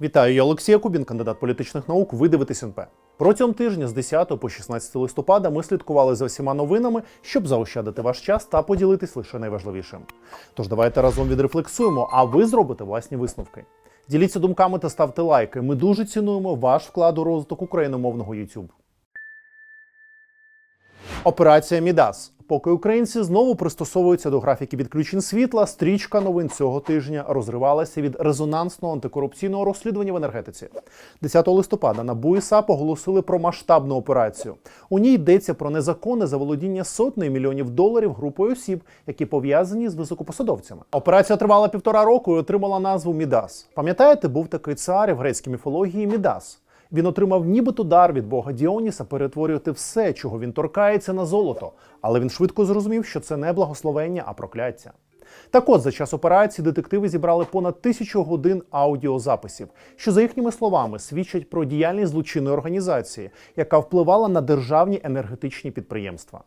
Вітаю, я Олексій Якубін, кандидат політичних наук. Ви дивитесь НП. Протягом тижня з 10 по 16 листопада ми слідкували за всіма новинами, щоб заощадити ваш час та поділитись лише найважливішим. Тож давайте разом відрефлексуємо, а ви зробите власні висновки. Діліться думками та ставте лайки. Ми дуже цінуємо ваш вклад у розвиток україномовного YouTube. Операція Мідас. Поки українці знову пристосовуються до графіки відключень світла, стрічка новин цього тижня розривалася від резонансного антикорупційного розслідування в енергетиці. 10 листопада НАБУ і САП оголосили про масштабну операцію. У ній йдеться про незаконне заволодіння сотнею мільйонів доларів групою осіб, які пов'язані з високопосадовцями. Операція тривала півтора року і отримала назву Мідас. Пам'ятаєте, був такий цар в грецькій міфології Мідас. Він отримав нібито дар від бога Діоніса перетворювати все, чого він торкається, на золото, але він швидко зрозумів, що це не благословення, а прокляття. Так от, за час операції детективи зібрали понад тисячу годин аудіозаписів, що, за їхніми словами, свідчать про діяльність злочинної організації, яка впливала на державні енергетичні підприємства.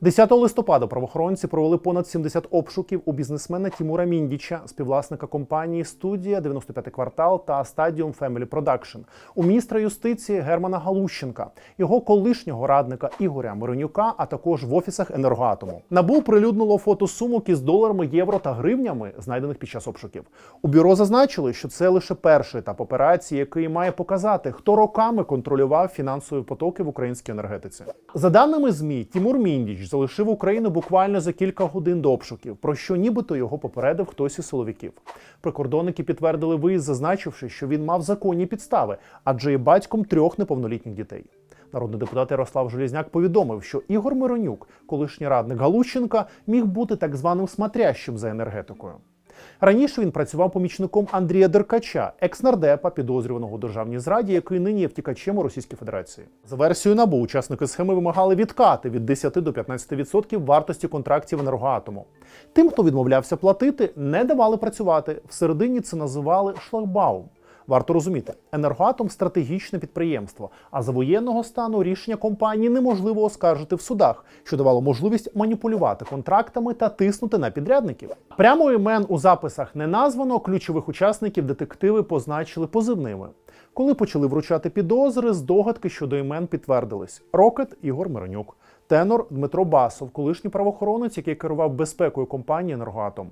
10 листопада правоохоронці провели понад 70 обшуків у бізнесмена Тімура Міндіча, співвласника компанії Студія 95 квартал та Stadium Family Production, у міністра юстиції Германа Галущенка, його колишнього радника Ігоря Миронюка, а також в офісах енергоатому. Набу прилюднило фото сумок із доларами, євро та гривнями, знайдених під час обшуків. У бюро зазначили, що це лише перший етап операції, який має показати, хто роками контролював фінансові потоки в українській енергетиці. За даними змі, Тімур Міндіч залишив Україну буквально за кілька годин до обшуків, про що нібито його попередив хтось із силовиків. Прикордонники підтвердили виїзд, зазначивши, що він мав законні підстави, адже є батьком трьох неповнолітніх дітей. Народний депутат Ярослав Желізняк повідомив, що Ігор Миронюк, колишній радник Галущенка, міг бути так званим смотрящим за енергетикою. Раніше він працював помічником Андрія Деркача, екс-нардепа, підозрюваного у державній зраді, який нині є втікачем у Російській Федерації. За версією НАБУ, учасники схеми вимагали відкати від 10 до 15% вартості контрактів енергоатому. Тим, хто відмовлявся платити, не давали працювати. Всередині це називали шлагбаум. Варто розуміти, енергоатом стратегічне підприємство, а за воєнного стану рішення компанії неможливо оскаржити в судах, що давало можливість маніпулювати контрактами та тиснути на підрядників. Прямо імен у записах не названо. Ключових учасників детективи позначили позивними. Коли почали вручати підозри, здогадки щодо імен підтвердились: Рокет Ігор Миронюк, тенор Дмитро Басов, колишній правоохоронець, який керував безпекою компанії Енергоатом.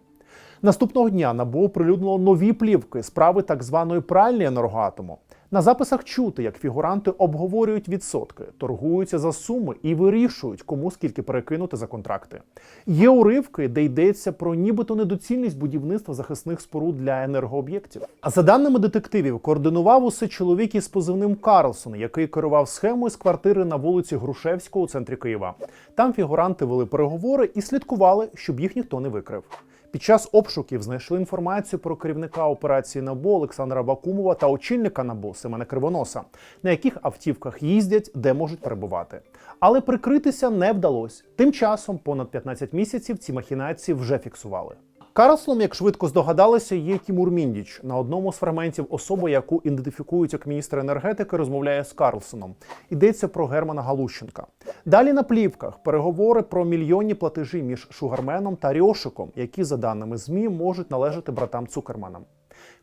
Наступного дня НАБУ оприлюднило нові плівки справи так званої пральні енергоатому. На записах чути, як фігуранти обговорюють відсотки, торгуються за суми і вирішують, кому скільки перекинути за контракти. Є уривки, де йдеться про нібито недоцільність будівництва захисних споруд для енергооб'єктів. А за даними детективів, координував усе чоловік із позивним Карлсон, який керував схемою з квартири на вулиці Грушевського у центрі Києва. Там фігуранти вели переговори і слідкували, щоб їх ніхто не викрив. Під час обшуків знайшли інформацію про керівника операції НАБУ Олександра Бакумова та очільника НАБУ Семена Кривоноса, на яких автівках їздять, де можуть перебувати. Але прикритися не вдалося. Тим часом, понад 15 місяців, ці махінації вже фіксували. Карлсоном, як швидко здогадалися, є Тімур Міндіч. На одному з фрагментів особа, яку ідентифікують як міністр енергетики, розмовляє з Карлсоном. Йдеться про Германа Галущенка. Далі на плівках переговори про мільйонні платежі між Шугарменом та Рьошиком, які, за даними ЗМІ, можуть належати братам Цукерманам.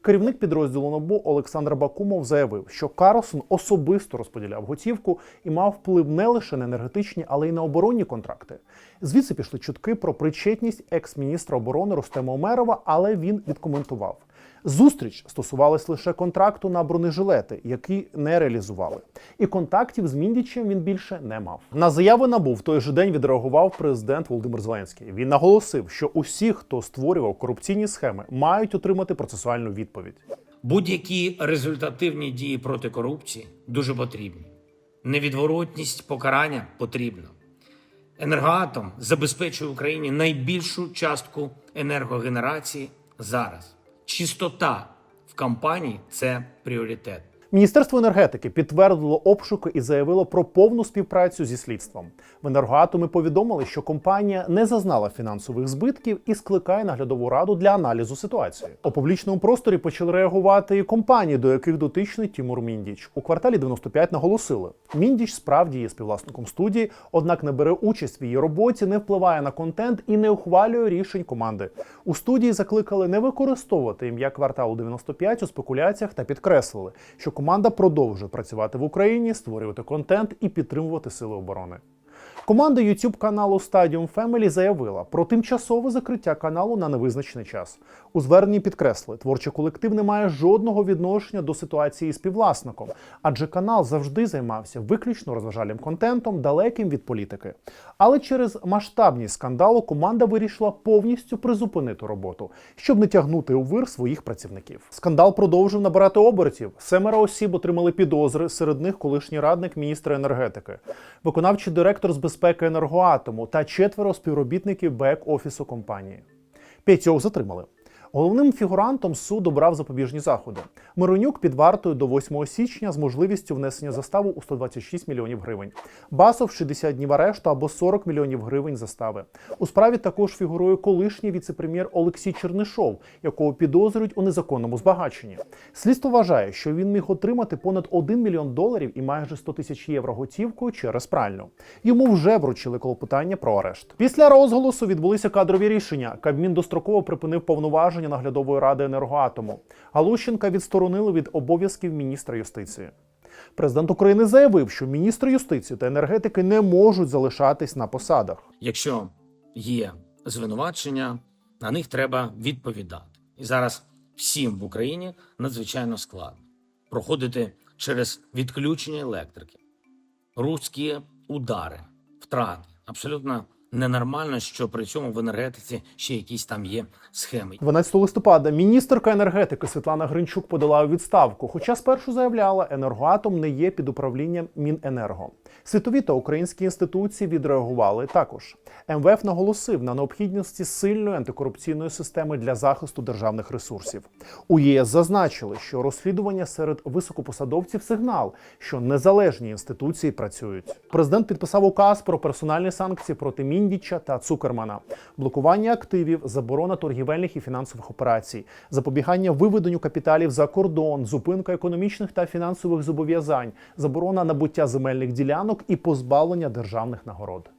Керівник підрозділу НОБУ Олександр Бакумов заявив, що Карлсон особисто розподіляв готівку і мав вплив не лише на енергетичні, але й на оборонні контракти. Звідси пішли чутки про причетність екс-міністра оборони Рустема Омерова, але він відкоментував. Зустріч стосувалась лише контракту на бронежилети, які не реалізували. І контактів з Міндічем він більше не мав. На заяви НАБУ в той же день відреагував президент Володимир Зеленський. Він наголосив, що усі, хто створював корупційні схеми, мають отримати процесуальну відповідь. Будь-які результативні дії проти корупції дуже потрібні. Невідворотність покарання потрібна. Енергоатом забезпечує Україні найбільшу частку енергогенерації зараз. Чистота в компанії це пріоритет. Міністерство енергетики підтвердило обшуки і заявило про повну співпрацю зі слідством. В енергоатомі повідомили, що компанія не зазнала фінансових збитків і скликає наглядову раду для аналізу ситуації. У публічному просторі почали реагувати і компанії, до яких дотичний Тімур Міндіч. У кварталі 95 наголосили: Міндіч справді є співвласником студії, однак не бере участь в її роботі, не впливає на контент і не ухвалює рішень команди. У студії закликали не використовувати ім'я кварталу 95 у спекуляціях та підкреслили, що команда продовжує працювати в Україні, створювати контент і підтримувати сили оборони. Команда YouTube каналу Stadium Family заявила про тимчасове закриття каналу на невизначений час. У зверненні підкреслили, творчий колектив не має жодного відношення до ситуації з співвласником, адже канал завжди займався виключно розважальним контентом, далеким від політики. Але через масштабність скандалу команда вирішила повністю призупинити роботу, щоб не тягнути у вир своїх працівників. Скандал продовжив набирати обертів. Семеро осіб отримали підозри, серед них колишній радник міністра енергетики, виконавчий директор з безпеки енергоатому та четверо співробітників бек-офісу компанії. П'ятьох затримали. Головним фігурантом суд обрав запобіжні заходи. Миронюк під вартою до 8 січня з можливістю внесення заставу у 126 мільйонів гривень. Басов 60 днів арешту або 40 мільйонів гривень застави. У справі також фігурує колишній віцепрем'єр Олексій Чернишов, якого підозрюють у незаконному збагаченні. Слідство вважає, що він міг отримати понад 1 мільйон доларів і майже 100 тисяч євро готівкою через пральню. Йому вже вручили клопотання про арешт. Після розголосу відбулися кадрові рішення. Кабмін достроково припинив повноваження наглядової ради енергоатому. Галущенка відсторонили від обов'язків міністра юстиції. Президент України заявив, що міністр юстиції та енергетики не можуть залишатись на посадах. Якщо є звинувачення, на них треба відповідати. І зараз всім в Україні надзвичайно складно проходити через відключення електрики, руські удари, втрати. Абсолютно ненормально, що при цьому в енергетиці ще якісь там є схеми. 12 листопада міністерка енергетики Світлана Гринчук подала відставку, хоча спершу заявляла, енергоатом не є під управлінням Міненерго. Світові та українські інституції відреагували також. МВФ наголосив на необхідності сильної антикорупційної системи для захисту державних ресурсів. У ЄС зазначили, що розслідування серед високопосадовців сигнал, що незалежні інституції працюють. Президент підписав указ про персональні санкції проти Міндіча та Цукермана, блокування активів, заборона торгівельних і фінансових операцій, запобігання виведенню капіталів за кордон, зупинка економічних та фінансових зобов'язань, заборона набуття земельних ділянок і позбавлення державних нагород.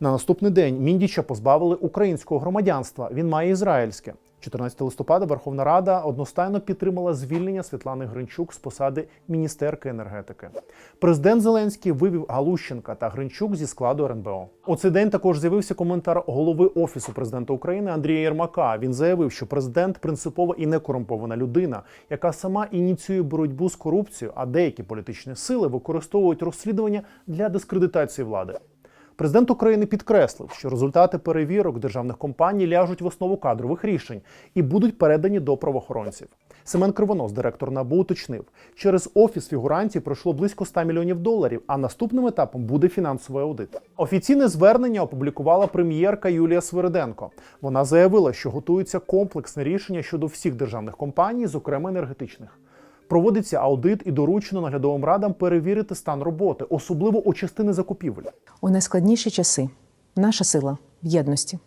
На наступний день Міндіча позбавили українського громадянства. Він має ізраїльське. 14 листопада Верховна Рада одностайно підтримала звільнення Світлани Гринчук з посади міністерки енергетики. Президент Зеленський вивів Галущенка та Гринчук зі складу РНБО. У цей день також з'явився коментар голови офісу президента України Андрія Єрмака. Він заявив, що президент принципова і некорумпована людина, яка сама ініціює боротьбу з корупцією, а деякі політичні сили використовують розслідування для дискредитації влади. Президент України підкреслив, що результати перевірок державних компаній ляжуть в основу кадрових рішень і будуть передані до правоохоронців. Семен Кривонос, директор НАБУ, уточнив, через офіс фігурантів пройшло близько 100 мільйонів доларів, а наступним етапом буде фінансовий аудит. Офіційне звернення опублікувала прем'єрка Юлія Свириденко. Вона заявила, що готується комплексне рішення щодо всіх державних компаній, зокрема енергетичних. Проводиться аудит і доручено наглядовим радам перевірити стан роботи, особливо у частини закупівель. У найскладніші часи наша сила в єдності.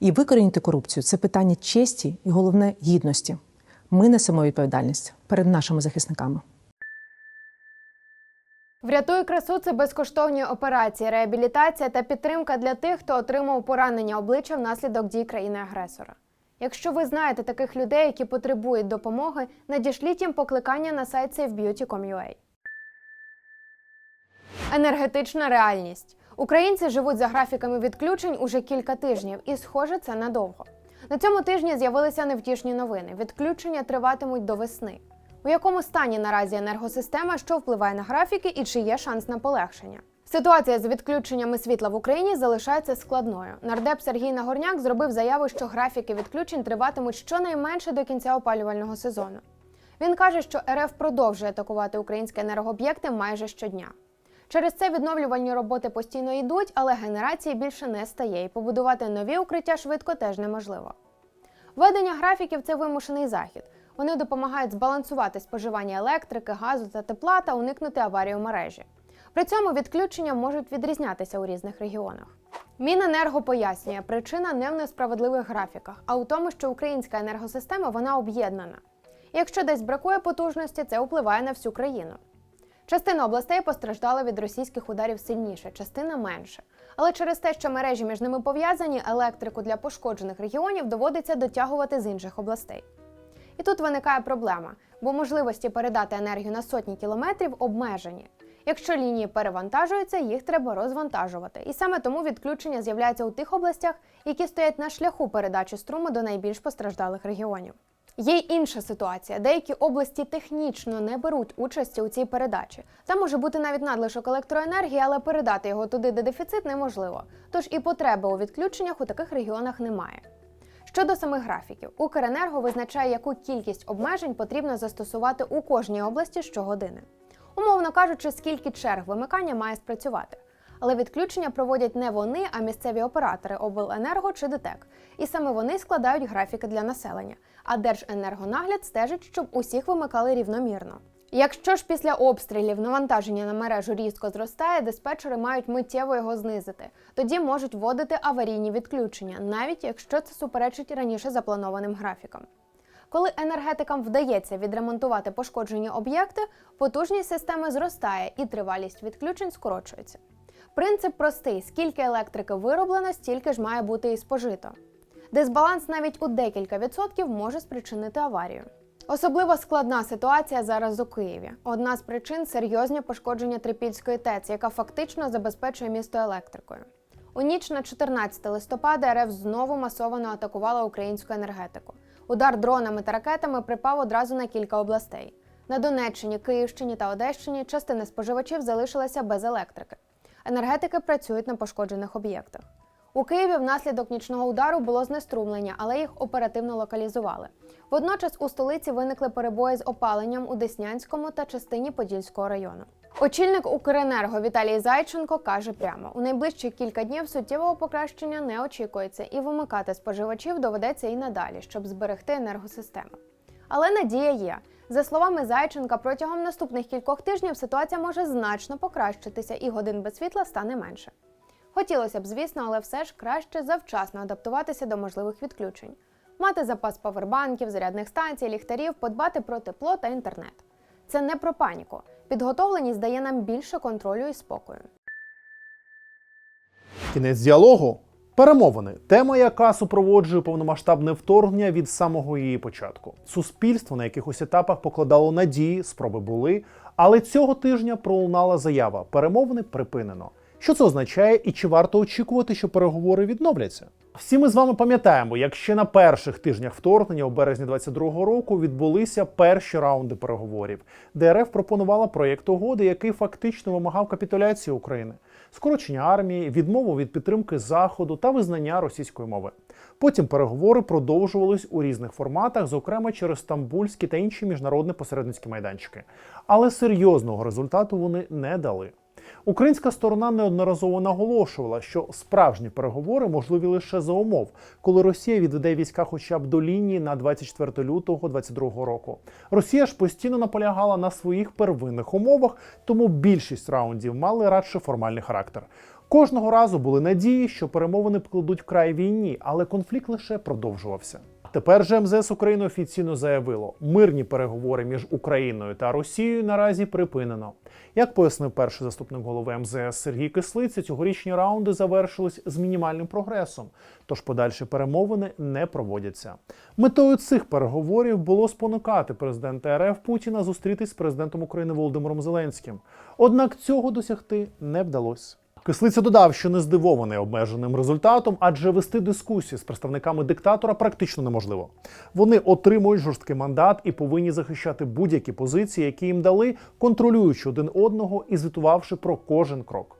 І викорінити корупцію це питання честі і головне гідності. Ми несемо відповідальність перед нашими захисниками. Врятуй красу це безкоштовні операції, реабілітація та підтримка для тих, хто отримав поранення обличчя внаслідок дій країни-агресора. Якщо ви знаєте таких людей, які потребують допомоги, надішліть їм покликання на сайт SafeBeauty.com.ua. Енергетична реальність. Українці живуть за графіками відключень уже кілька тижнів, і схоже, це надовго. На цьому тижні з'явилися невтішні новини. Відключення триватимуть до весни. У якому стані наразі енергосистема, що впливає на графіки, і чи є шанс на полегшення? Ситуація з відключеннями світла в Україні залишається складною. Нардеп Сергій Нагорняк зробив заяву, що графіки відключень триватимуть щонайменше до кінця опалювального сезону. Він каже, що РФ продовжує атакувати українські енергооб'єкти майже щодня. Через це відновлювальні роботи постійно йдуть, але генерації більше не стає, і побудувати нові укриття швидко теж неможливо. Введення графіків це вимушений захід. Вони допомагають збалансувати споживання електрики, газу та тепла та уникнути аварії у мережі. При цьому відключення можуть відрізнятися у різних регіонах. Міненерго пояснює, причина не в несправедливих графіках, а у тому, що українська енергосистема вона об'єднана. Якщо десь бракує потужності, це впливає на всю країну. Частина областей постраждала від російських ударів сильніше, частина менше. Але через те, що мережі між ними пов'язані, електрику для пошкоджених регіонів доводиться дотягувати з інших областей. І тут виникає проблема, бо можливості передати енергію на сотні кілометрів обмежені. Якщо лінії перевантажуються, їх треба розвантажувати. І саме тому відключення з'являється у тих областях, які стоять на шляху передачі струму до найбільш постраждалих регіонів. Є й інша ситуація. Деякі області технічно не беруть участі у цій передачі. Там може бути навіть надлишок електроенергії, але передати його туди, де дефіцит, неможливо. Тож і потреби у відключеннях у таких регіонах немає. Щодо самих графіків, Укренерго визначає, яку кількість обмежень потрібно застосувати у кожній області щогодини. Умовно кажучи, скільки черг вимикання має спрацювати. Але відключення проводять не вони, а місцеві оператори обленерго чи ДТЕК. І саме вони складають графіки для населення. А Держенергонагляд стежить, щоб усіх вимикали рівномірно. Якщо ж після обстрілів навантаження на мережу різко зростає, диспетчери мають миттєво його знизити. Тоді можуть вводити аварійні відключення, навіть якщо це суперечить раніше запланованим графікам. Коли енергетикам вдається відремонтувати пошкоджені об'єкти, потужність системи зростає і тривалість відключень скорочується. Принцип простий: скільки електрики вироблено, стільки ж має бути і спожито. Дисбаланс навіть у декілька відсотків може спричинити аварію. Особливо складна ситуація зараз у Києві. Одна з причин серйозні пошкодження Трипільської ТЕЦ, яка фактично забезпечує місто електрикою. У ніч на 14 листопада РФ знову масово атакувала українську енергетику. Удар дронами та ракетами припав одразу на кілька областей. На Донеччині, Київщині та Одещині частина споживачів залишилася без електрики. Енергетики працюють на пошкоджених об'єктах. У Києві внаслідок нічного удару було знеструмлення, але їх оперативно локалізували. Водночас у столиці виникли перебої з опаленням у Деснянському та частині Подільського району. Очільник Укренерго Віталій Зайченко каже прямо: у найближчі кілька днів суттєвого покращення не очікується, і вимикати споживачів доведеться і надалі, щоб зберегти енергосистему. Але надія є. За словами Зайченка, протягом наступних кількох тижнів ситуація може значно покращитися, і годин без світла стане менше. Хотілося б, звісно, але все ж краще завчасно адаптуватися до можливих відключень, мати запас павербанків, зарядних станцій, ліхтарів, подбати про тепло та інтернет. Це не про паніку. Підготовленість дає нам більше контролю і спокою. Кінець діалогу перемовини. Тема, яка супроводжує повномасштабне вторгнення від самого її початку. Суспільство на якихось етапах покладало надії, спроби були, але цього тижня пролунала заява: перемовини припинено. Що це означає, і чи варто очікувати, що переговори відновляться? Всі ми з вами пам'ятаємо, як ще на перших тижнях вторгнення у березні 22-го року відбулися перші раунди переговорів, де РФ пропонувала проєкт угоди, який фактично вимагав капітуляції України, скорочення армії, відмову від підтримки заходу та визнання російської мови. Потім переговори продовжувались у різних форматах, зокрема через стамбульські та інші міжнародні посередницькі майданчики. Але серйозного результату вони не дали. Українська сторона неодноразово наголошувала, що справжні переговори можливі лише за умов, коли Росія відведе війська хоча б до лінії на 24 лютого 2022 року. Росія ж постійно наполягала на своїх первинних умовах, тому більшість раундів мали радше формальний характер. Кожного разу були надії, що перемовини покладуть край війні, але конфлікт лише продовжувався. Тепер же МЗС України офіційно заявило, мирні переговори між Україною та Росією наразі припинено. Як пояснив перший заступник голови МЗС Сергій Кислиця, цьогорічні раунди завершились з мінімальним прогресом, тож подальші перемовини не проводяться. Метою цих переговорів було спонукати президента РФ Путіна зустрітись з президентом України Володимиром Зеленським. Однак цього досягти не вдалося. Кислиця додав, що не здивований обмеженим результатом, адже вести дискусії з представниками диктатора практично неможливо. Вони отримують жорсткий мандат і повинні захищати будь-які позиції, які їм дали, контролюючи один одного і звітувавши про кожен крок.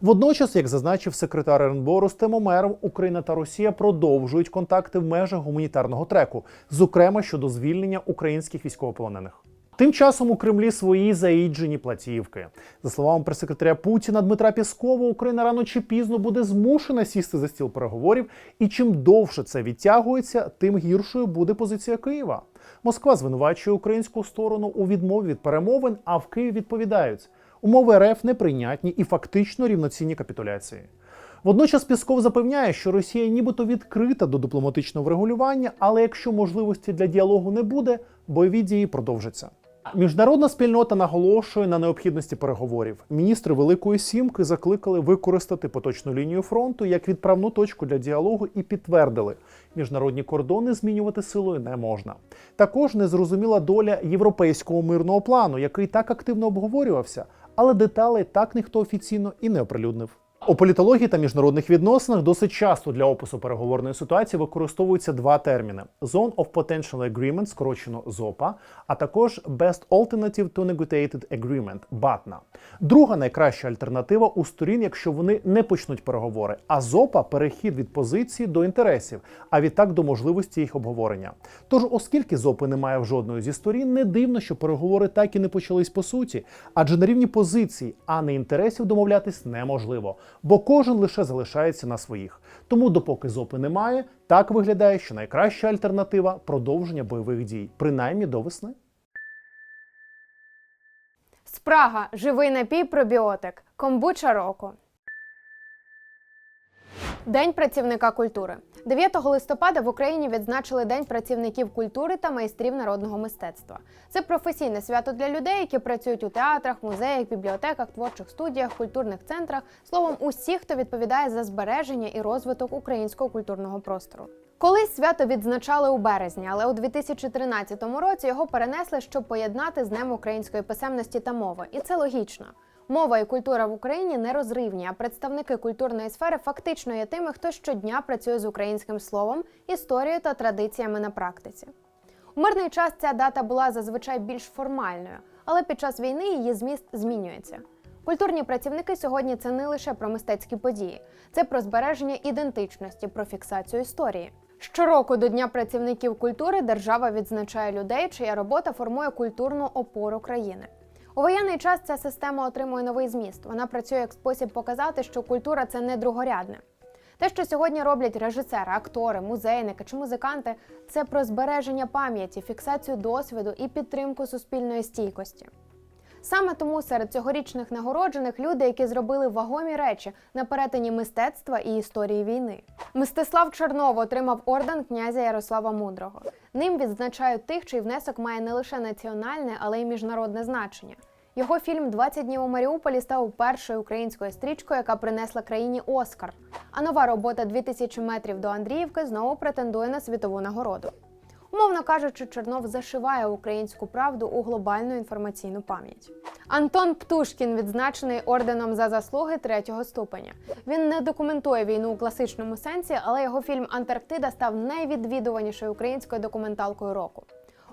Водночас, як зазначив секретар РНБО Рустем Омеров, Україна та Росія продовжують контакти в межах гуманітарного треку, зокрема щодо звільнення українських військовополонених. Тим часом у Кремлі свої заїджені платівки. За словами прес-секретаря Путіна Дмитра Піскова, Україна рано чи пізно буде змушена сісти за стіл переговорів, і чим довше це відтягується, тим гіршою буде позиція Києва. Москва звинувачує українську сторону у відмові від перемовин, а в Києві відповідають: умови РФ неприйнятні і фактично рівноцінні капітуляції. Водночас Пісков запевняє, що Росія нібито відкрита до дипломатичного врегулювання, але якщо можливості для діалогу не буде, бойові дії продовжаться. Міжнародна спільнота наголошує на необхідності переговорів. Міністри Великої Сімки закликали використати поточну лінію фронту як відправну точку для діалогу і підтвердили, міжнародні кордони змінювати силою не можна. Також незрозуміла доля європейського мирного плану, який так активно обговорювався, але деталей так ніхто офіційно і не оприлюднив. У політології та міжнародних відносинах досить часто для опису переговорної ситуації використовуються два терміни: Zone of Potential Agreement, скорочено ЗОПА, а також Best Alternative to Negotiated Agreement БАТНА. Друга найкраща альтернатива у сторін, якщо вони не почнуть переговори. А ЗОПА перехід від позиції до інтересів, а відтак до можливості їх обговорення. Тож, оскільки ЗОПи немає в жодної зі сторін, не дивно, що переговори так і не почались по суті, адже на рівні позицій, а не інтересів домовлятись неможливо, бо кожен лише залишається на своїх. Тому, допоки ЗОПи немає, так виглядає, що найкраща альтернатива продовження бойових дій, принаймні до весни. Спрага живий напій пробіотик. Комбуча року. День працівника культури. 9 листопада в Україні відзначили День працівників культури та майстрів народного мистецтва. Це професійне свято для людей, які працюють у театрах, музеях, бібліотеках, творчих студіях, культурних центрах, словом, усіх, хто відповідає за збереження і розвиток українського культурного простору. Колись свято відзначали у березні, але у 2013 році його перенесли, щоб поєднати з Днем української писемності та мови. І це логічно. Мова і культура в Україні нерозривні, а представники культурної сфери фактично є тими, хто щодня працює з українським словом, історією та традиціями на практиці. У мирний час ця дата була зазвичай більш формальною, але під час війни її зміст змінюється. Культурні працівники сьогодні це не лише про мистецькі події, це про збереження ідентичності, про фіксацію історії. Щороку до Дня працівників культури держава відзначає людей, чия робота формує культурну опору країни. У воєнний час ця система отримує новий зміст. Вона працює як спосіб показати, що культура це не другорядне. Те, що сьогодні роблять режисери, актори, музейники чи музиканти, це про збереження пам'яті, фіксацію досвіду і підтримку суспільної стійкості. Саме тому серед цьогорічних нагороджених люди, які зробили вагомі речі на перетині мистецтва і історії війни. Мстислав Чернов отримав орден князя Ярослава Мудрого. Ним відзначають тих, чий внесок має не лише національне, але й міжнародне значення. Його фільм «20 днів у Маріуполі став першою українською стрічкою, яка принесла країні Оскар. А нова робота «2000 метрів до Андріївки знову претендує на світову нагороду. Умовно кажучи, Чернов зашиває українську правду у глобальну інформаційну пам'ять. Антон Птушкін відзначений орденом за заслуги третього ступеня. Він не документує війну у класичному сенсі, але його фільм Антарктида став найвідвідуванішою українською документалкою року.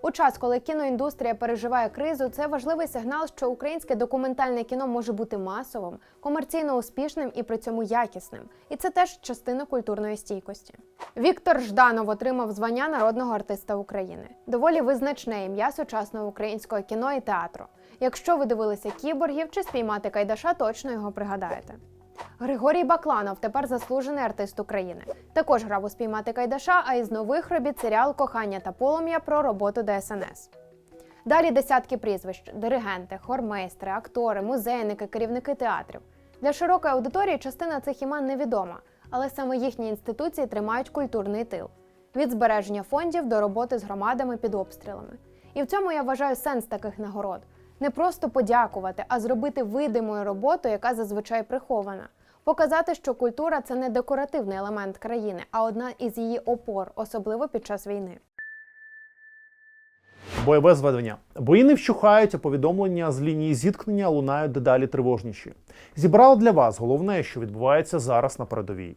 У час, коли кіноіндустрія переживає кризу, це важливий сигнал, що українське документальне кіно може бути масовим, комерційно успішним і при цьому якісним. І це теж частина культурної стійкості. Віктор Жданов отримав звання народного артиста України. Доволі визначне ім'я сучасного українського кіно і театру. Якщо ви дивилися кіборгів чи спіймати Кайдаша, точно його пригадаєте. Григорій Бакланов тепер заслужений артист України. Також грав у спіймати Кайдаша, а із нових робіт серіал Кохання та полум'я про роботу ДСНС. Далі десятки прізвищ: диригенти, хормейстри, актори, музейники, керівники театрів. Для широкої аудиторії частина цих імен невідома, але саме їхні інституції тримають культурний тил від збереження фондів до роботи з громадами під обстрілами. І в цьому я вважаю сенс таких нагород не просто подякувати, а зробити видимою роботу, яка зазвичай прихована. Показати, що культура це не декоративний елемент країни, а одна із її опор, особливо під час війни. Бойове зведення. Бої не вщухають, а повідомлення з лінії зіткнення лунають дедалі тривожніші. Зібрали для вас головне, що відбувається зараз на передовій.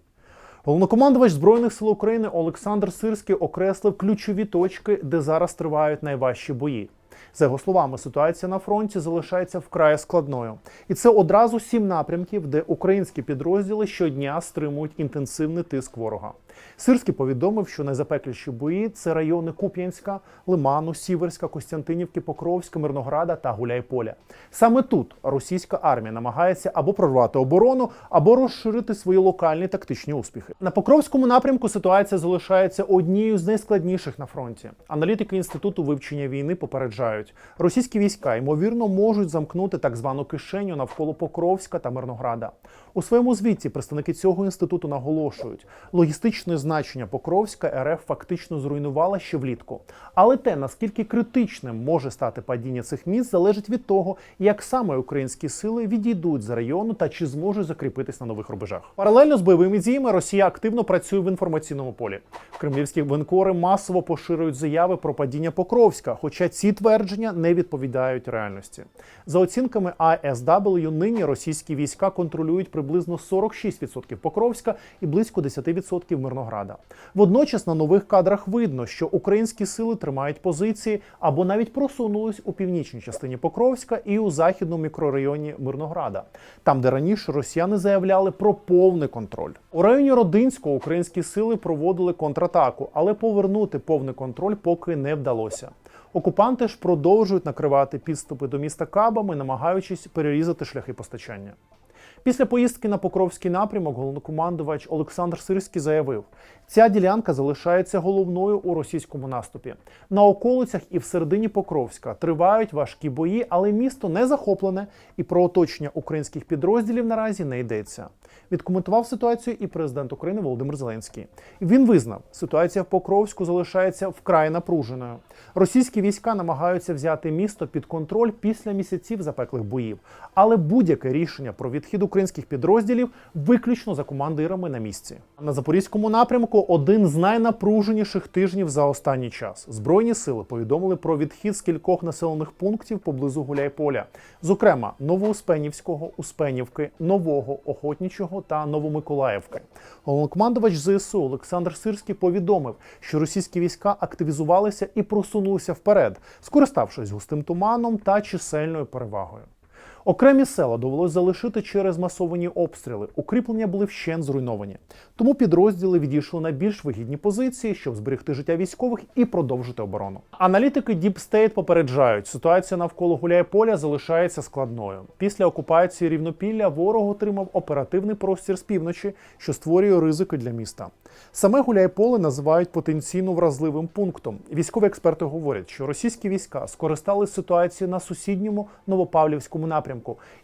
Головнокомандувач Збройних сил України Олександр Сирський окреслив ключові точки, де зараз тривають найважчі бої. За його словами, ситуація на фронті залишається вкрай складною, і це одразу сім напрямків, де українські підрозділи щодня стримують інтенсивний тиск ворога. Сирський повідомив, що найзапекліші бої це райони Куп'янська, Лиману, Сіверська, Костянтинівки, Покровська, Мирнограда та Гуляйполя. Саме тут російська армія намагається або прорвати оборону, або розширити свої локальні тактичні успіхи. На Покровському напрямку ситуація залишається однією з найскладніших на фронті. Аналітики інституту вивчення війни попереджають, російські війська ймовірно можуть замкнути так звану кишеню навколо Покровська та Мирнограда. У своєму звіті представники цього інституту наголошують, логістичне значення Покровська РФ фактично зруйнувала ще влітку. Але те, наскільки критичним може стати падіння цих міст, залежить від того, як саме українські сили відійдуть з району та чи зможуть закріпитись на нових рубежах. Паралельно з бойовими діями Росія активно працює в інформаційному полі. Кремлівські воєнкори масово поширюють заяви про падіння Покровська, хоча ці твердження не відповідають реальності. За оцінками ISW, нині російські війська контролюють приблизно 46% Покровська і близько 10% Мирнограда. Водночас на нових кадрах видно, що українські сили тримають позиції або навіть просунулись у північній частині Покровська і у західному мікрорайоні Мирнограда, там, де раніше росіяни заявляли про повний контроль. У районі Родинського українські сили проводили контратаку, але повернути повний контроль поки не вдалося. Окупанти ж продовжують накривати підступи до міста кабами, намагаючись перерізати шляхи постачання. Після поїздки на Покровський напрямок головнокомандувач Олександр Сирський заявив, ця ділянка залишається головною у російському наступі. На околицях і всередині Покровська тривають важкі бої, але місто не захоплене і про оточення українських підрозділів наразі не йдеться. Відкоментував ситуацію і президент України Володимир Зеленський. Він визнав, ситуація в Покровську залишається вкрай напруженою. Російські війська намагаються взяти місто під контроль після місяців запеклих боїв, але будь-яке рішення про відхід українських підрозділів виключно за командирами на місці. На запорізькому напрямку один з найнапруженіших тижнів за останній час. Збройні сили повідомили про відхід з кількох населених пунктів поблизу Гуляйполя, зокрема Новоуспенівського, Успенівки, Нового, Охотнічого та Новомиколаївки. Головнокомандувач ЗСУ Олександр Сирський повідомив, що російські війська активізувалися і просунулися вперед, скориставшись густим туманом та чисельною перевагою. Окремі села довелось залишити через масовані обстріли. Укріплення були вщент зруйновані. Тому підрозділи відійшли на більш вигідні позиції, щоб зберегти життя військових і продовжити оборону. Аналітики Deep State попереджають, ситуація навколо Гуляйполя залишається складною. Після окупації рівнопілля ворог отримав оперативний простір з півночі, що створює ризики для міста. Саме Гуляйполе називають потенційно вразливим пунктом. Військові експерти говорять, що російські війська скористали ситуацією на сусідньому Новопавлівському напрямку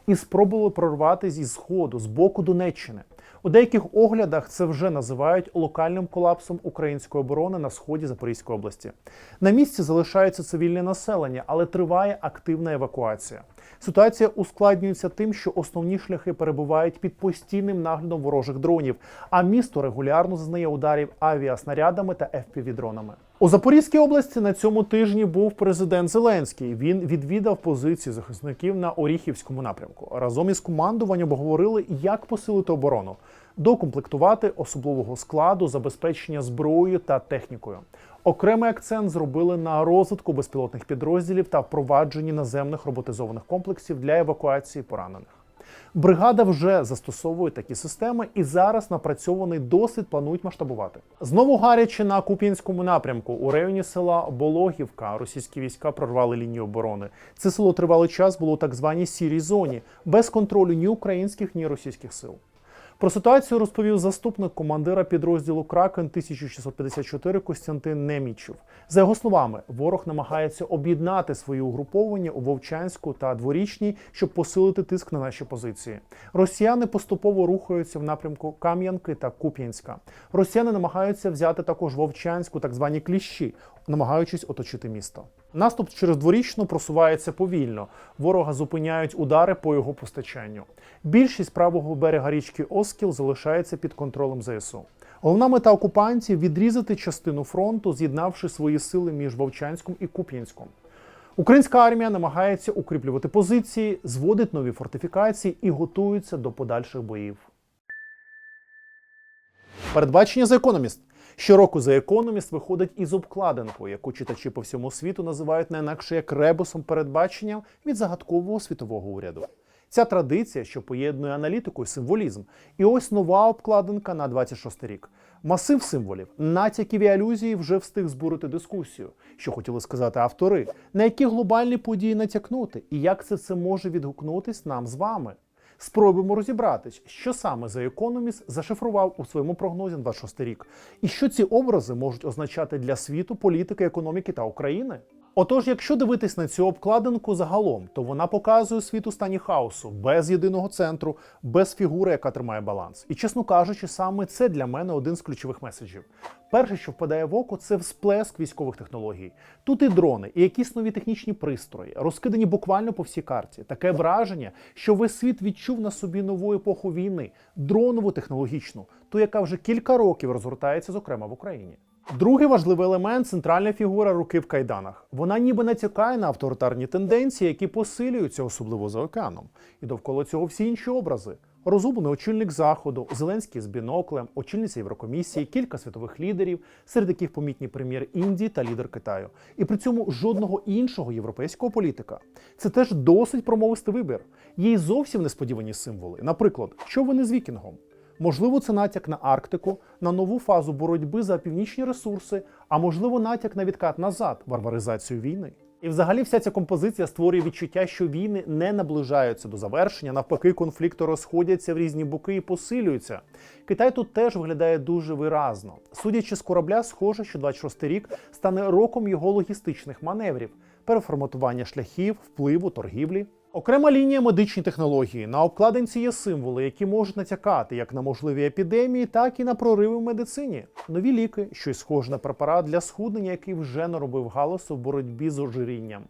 і спробували прорвати зі сходу з боку Донеччини. У деяких оглядах це вже називають локальним колапсом української оборони на сході Запорізької області. На місці залишається цивільне населення, але триває активна евакуація. Ситуація ускладнюється тим, що основні шляхи перебувають під постійним наглядом ворожих дронів, а місто регулярно зазнає ударів авіаснарядами та FPV-дронами. У Запорізькій області на цьому тижні був президент Зеленський. Він відвідав позиції захисників на Оріхівському напрямку. Разом із командуванням обговорили, як посилити оборону, докомплектувати особливого складу, забезпечення зброєю та технікою. Окремий акцент зробили на розвитку безпілотних підрозділів та впровадженні наземних роботизованих комплексів для евакуації поранених. Бригада вже застосовує такі системи і зараз напрацьований досвід планують масштабувати. Знову гаряче на Куп'янському напрямку у районі села Бологівка російські війська прорвали лінію оборони. Це село тривалий час було у так званій сірій зоні, без контролю ні українських, ні російських сил. Про ситуацію розповів заступник командира підрозділу Кракен 1654 Костянтин Немічев. За його словами, ворог намагається об'єднати свої угруповання у Вовчанську та Дворічній, щоб посилити тиск на наші позиції. Росіяни поступово рухаються в напрямку Кам'янки та Куп'янська. Росіяни намагаються взяти також Вовчанську, так звані кліщі, намагаючись оточити місто. Наступ через дворічну просувається повільно. Ворога зупиняють удари по його постачанню. Більшість правого берега річки Оскіл залишається під контролем ЗСУ. Головна мета окупантів відрізати частину фронту, з'єднавши свої сили між Вовчанськом і Куп'янськом. Українська армія намагається укріплювати позиції, зводить нові фортифікації і готується до подальших боїв. Передбачення за економіст. Щороку за економіст виходить із обкладинкою, яку читачі по всьому світу називають не інакше як ребусом передбаченням від загадкового світового уряду. Ця традиція, що поєднує аналітику і символізм. І ось нова обкладинка на 26 рік. Масив символів, натяків і алюзії вже встиг збурити дискусію, що хотіли сказати автори, на які глобальні події натякнути, і як це все може відгукнутись нам з вами. Спробуємо розібратись, що саме за Economist зашифрував у своєму прогнозі на 26 рік, і що ці образи можуть означати для світу, політики, економіки та України. Отож, якщо дивитись на цю обкладинку загалом, то вона показує світ у стані хаосу, без єдиного центру, без фігури, яка тримає баланс. І чесно кажучи, саме це для мене один з ключових меседжів. Перше, що впадає в око, це всплеск військових технологій. Тут і дрони, і якісь нові технічні пристрої, розкидані буквально по всій карті. Таке враження, що весь світ відчув на собі нову епоху війни, дронову технологічну, ту, яка вже кілька років розгортається, зокрема в Україні. Другий важливий елемент центральна фігура руки в кайданах. Вона ніби натякає на авторитарні тенденції, які посилюються, особливо за океаном. І довкола цього всі інші образи. Розумний очільник заходу, Зеленський з біноклем, очільниця Єврокомісії, кілька світових лідерів, серед яких помітні прем'єр Індії та лідер Китаю. І при цьому жодного іншого європейського політика. Це теж досить промовистий вибір. Є й зовсім несподівані символи. Наприклад, що вони з вікінгом? Можливо, це натяк на Арктику, на нову фазу боротьби за північні ресурси, а можливо, натяк на відкат назад, варваризацію війни. І взагалі вся ця композиція створює відчуття, що війни не наближаються до завершення, навпаки, конфлікти розходяться в різні боки і посилюються. Китай тут теж виглядає дуже виразно. Судячи з корабля, схоже, що 26 рік стане роком його логістичних маневрів, переформатування шляхів, впливу, торгівлі. Окрема лінія медичні технології. На обкладинці є символи, які можуть натякати як на можливі епідемії, так і на прориви в медицині. Нові ліки, щось схоже на препарат для схуднення, який вже наробив галасу в боротьбі з ожирінням.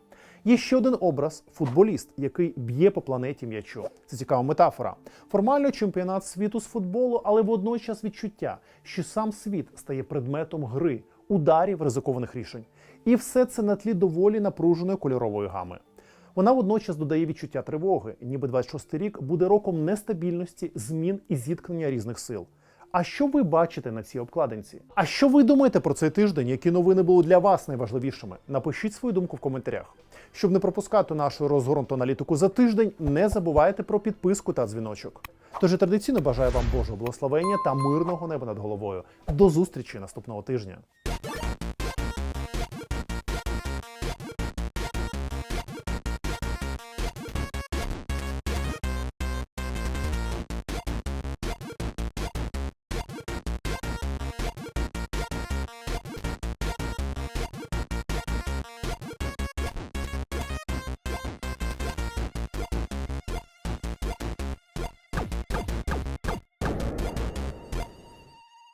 Є ще один образ футболіст, який б'є по планеті м'ячу. Це цікава метафора. Формально чемпіонат світу з футболу, але водночас відчуття, що сам світ стає предметом гри, ударів, ризикованих рішень. І все це на тлі доволі напруженої кольорової гами. Вона водночас додає відчуття тривоги, ніби 26 рік буде роком нестабільності, змін і зіткнення різних сил. А що ви бачите на цій обкладинці? А що ви думаєте про цей тиждень? Які новини були для вас найважливішими? Напишіть свою думку в коментарях. Щоб не пропускати нашу розгорнуту аналітику за тиждень, не забувайте про підписку та дзвіночок. Тож традиційно бажаю вам Божого благословення та мирного неба над головою. До зустрічі наступного тижня.